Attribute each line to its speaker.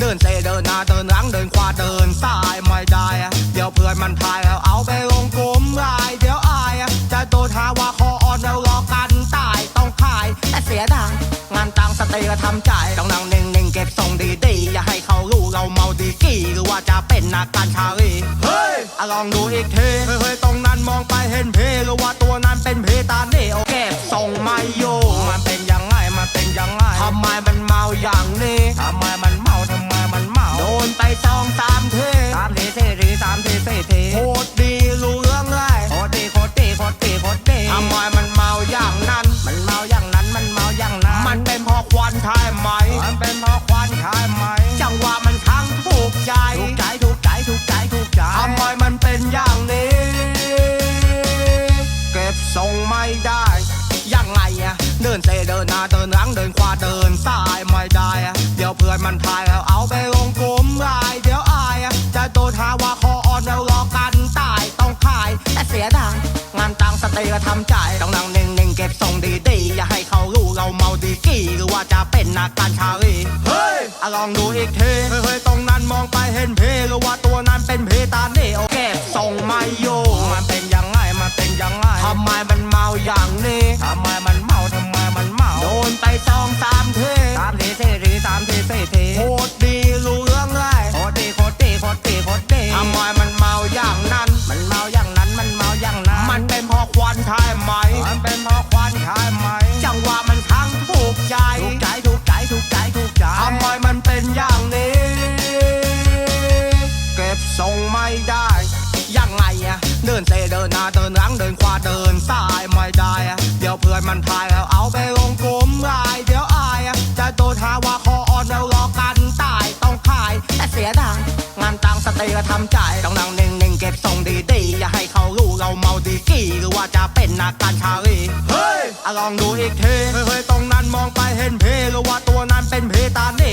Speaker 1: เดินเซเดินนาเดินหลังเดินขวาเดินซ้ายไม่ได้ เดี๋ยวเพื่อนมันพายเอาเอาไปลงกลมลายเดี๋ยวอาย จะโดนหาว่าคออ่อนแล้วรอกันตายต้องขายแต่เสียดายงานตังสเตย์ก็ทำใจต้องนั่งหนึ่งๆเก็บส่งดีๆอย่าให้เขารู้เราเมาดีกี่หรือว่าจะเป็นนักการชาลีเฮ้ยลองดูอีกทีเฮ้ยตรงนั้นมองไปเห็นเพหรือว่าตัวนั้นเป็นเพตาเน่โอเบส่งไม่โยมันเป็นยังไงมันเป็นยังไงทำไม สองสามเทสามทีสี่ทีสามทีสี่ทีโคตรดีรู้เรื่องเลยโคตรดีโคตรดีโคตรดีโคตรดีทำไมมันเมาอย่างนั้น มันเมาอย่างนั้นมันเมาอย่างนั้น มันเป็นเพราะควันใช่ไหม มันเป็นเพราะควันใช่ไหม จังหวะมันทั้งถูกใจ ถูกใจถูกใจถูกใจถูกใจทำไมมันเป็นอย่างนี้ เก็บทรงไม่ได้ยังไงอะเดินเซเดินหน้าเดินหลังเดินขวาเดินซ้ายไม่ได้อะเดี๋ยวเพื่อนมันทายแล้วเอาไป ตังสเตย์ก็ทำใจายต้องนั่งเน่งๆเก็บทรงดีๆอย่าให้เขารู้เราเมาดีกี่หรือว่าจะเป็นนักการชาลีเฮ้ยอะลองดูอีกทีเฮ้ยเฮ้ยตรงนั้นมองไปเห็นเพหรือว่าตัวนั้นเป็นเพตานี่โอเก็บทรงไม่อยู่มันเป็นยังไงมันเป็นยังไงทำไมมันเมาอย่างนี้ทำไมมันเมาทำไมมันเมาโดนไปสองสามทีสามทีสี่ทีสามทีสี่ทีโคตรดีรู้เรื่องเลยโคตรดีโคตรดีโคตรดีโคตรดีทำไม ยวเพื่อนมันทายแล้วเอาไปลงกลุ่มไลน์เดี๋ยวอายอะจะโดนหาว่าคออ่อนแล้วรอกันตายต้องขายแต่เสียดายงานตังสเตย์ก็ทำใจายต้องนั่งเน่งๆเก็บทรงดีๆอย่าให้เขารู้เราเมาดีกี่หรือว่าจะเป็นนักการชาลีเฮ้ยอะลองดูอีกทีเฮ้ยเฮ้ยตรงนั้นมองไปเห็นเพหรือว่าตัวนั้นเป็นเพตานี่